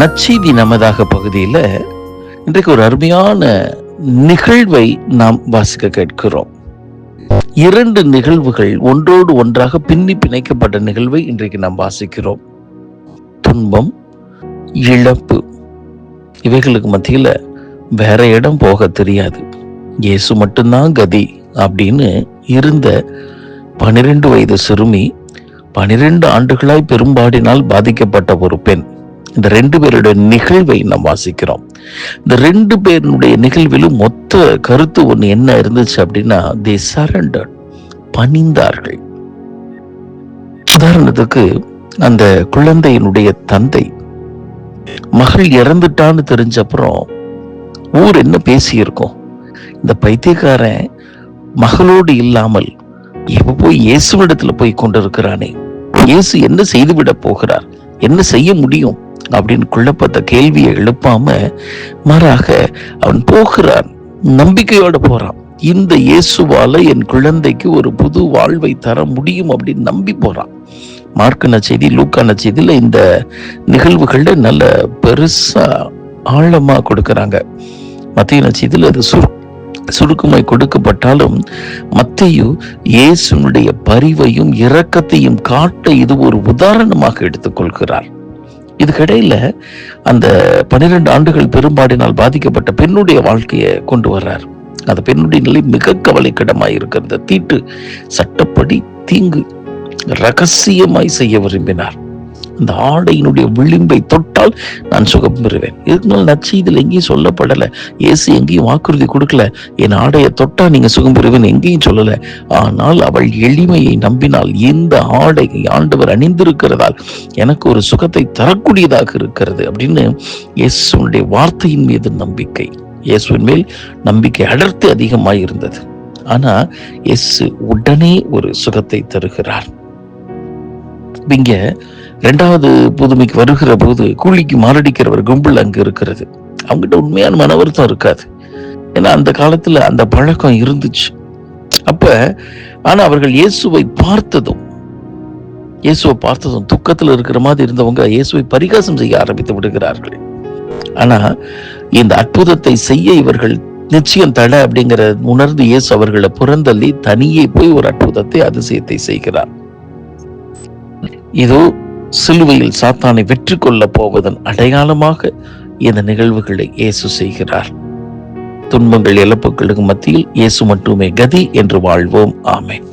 நச்செய்தி நமதாக பகுதியில் இன்றைக்கு ஒரு அருமையான நிகழ்வை நாம் வாசிக்க கேட்கிறோம். இரண்டு நிகழ்வுகள் ஒன்றோடு ஒன்றாக பின்னி பிணைக்கப்பட்ட நிகழ்வை இன்றைக்கு நாம் வாசிக்கிறோம். துன்பம் இழப்பு. இவைகளுக்கு மத்தியில் வேற இடம் போக தெரியாது. இயேசு மட்டும்தான் கதி அப்படின்னு இருந்த பனிரெண்டு வயது சிறுமி பனிரெண்டு ஆண்டுகளாய் பெரும்பாடினால் பாதிக்கப்பட்ட ஒரு பெண். இந்த ரெண்டு பேருடைய நிகழ்வை நாம் வாசிக்கிறோம். இந்த ரெண்டு பேருடைய நிகழ்விலும் மொத்த கருத்து ஒன்று என்ன இருந்துச்சு அப்படின்னா தி சரண்டர் பணிந்தார்கள். உதாரணத்துக்கு அந்த குழந்தையினுடைய தந்தை மகள் இறந்துட்டான்னு தெரிஞ்ச அப்புறம் ஊர் என்ன பேசியிருக்கோம்? இந்த பைத்தியக்காரன் மகளோடு இல்லாமல் எப்போ போய் இயேசுவிடத்துல போய் கொண்டிருக்கிறானே? இயேசு என்ன செய்துவிட போகிறார்? என்ன செய்ய முடியும்? அப்படின்னு குழப்பத்த கேள்வியை எழுப்பாம மாறாக அவன் போகிறான். நம்பிக்கையோட போறான். இந்த இயேசுவால என் குழந்தைக்கு ஒரு புது வாழ்வை தர முடியும் அப்படின்னு நம்பி போறான். மார்க்கன செய்தி லூக்கான செய்தியில இந்த நிகழ்வுகள்ல நல்ல பெருசா ஆழமா கொடுக்கறாங்க. மத்திய செய்தியில அது சுரு சுருக்கமாய் கொடுக்கப்பட்டாலும் மத்தையு இயேசுனுடைய பரிவையும் இரக்கத்தையும் காட்ட இது ஒரு உதாரணமாக எடுத்துக்கொள்கிறார். இதுக்கிடையில அந்த பன்னிரெண்டு ஆண்டுகள் பெரும்பாடினால் பாதிக்கப்பட்ட பெண்ணுடைய வாழ்க்கையை கொண்டு வர்றார். அந்த பெண்ணுடைய நிலை மிக கவலைக்கிடமாய் இருக்கிறது தீட்டு சட்டப்படி தீங்கு ரகசியமாய் செய்ய விரும்பினார். அந்த ஆடையினுடைய விளிம்பை தொட்டால் நான் சுகம் பெறுவேன். இதனால் நச்செய்தியில் எங்கேயும் சொல்லப்படலை. இயேசு எங்கேயும் வாக்குறுதி கொடுக்கல. என் ஆடையை தொட்டால் நீங்கள் சுகம் பெறுவேன் எங்கேயும் சொல்லலை. ஆனால் அவள் எளிமையை நம்பினால் இந்த ஆடை ஆண்டவர் அணிந்திருக்கிறதால் எனக்கு ஒரு சுகத்தை தரக்கூடியதாக இருக்கிறது அப்படின்னு இயேசுனுடைய வார்த்தையின் மீது நம்பிக்கை. இயேசுவின் மேல் நம்பிக்கை அடர்த்தி அதிகமாக இருந்தது ஆனால் எஸ் உடனே ஒரு சுகத்தை தருகிறார். இங்க ரெண்டாவது புதுமைக்கு வருகிற போது கூலிக்கு மாரடிக்கிற ஒரு கும்பல் அங்க இருக்கிறது. அவங்ககிட்ட உண்மையான மன வருத்தம் இருக்காது. ஏன்னா அந்த காலத்துல அந்த பழக்கம் இருந்துச்சு. அப்ப ஆனா அவர்கள் இயேசுவை பார்த்ததும் இயேசுவை பார்த்ததும் துக்கத்துல இருக்கிற மாதிரி இருந்தவங்க இயேசுவை பரிகாசம் செய்ய ஆரம்பித்து விடுகிறார்கள். ஆனா இந்த அற்புதத்தை செய்ய இவர்கள் நிச்சயம் தடை அப்படிங்கிற உணர்ந்து இயேசு அவர்களை புறந்தள்ளி தனியே போய் ஒரு அற்புதத்தை அதிசயத்தை செய்கிறார். இதோ சிலுவையில் சாத்தானை வெற்றி கொள்ளப் போவதன் அடையாளமாக இந்த நிகழ்வுகளை இயேசு செய்கிறார். துன்பங்கள் இழப்புகளுக்கு மத்தியில் இயேசு மட்டுமே கதி என்று வாழ்வோம். ஆமேன்.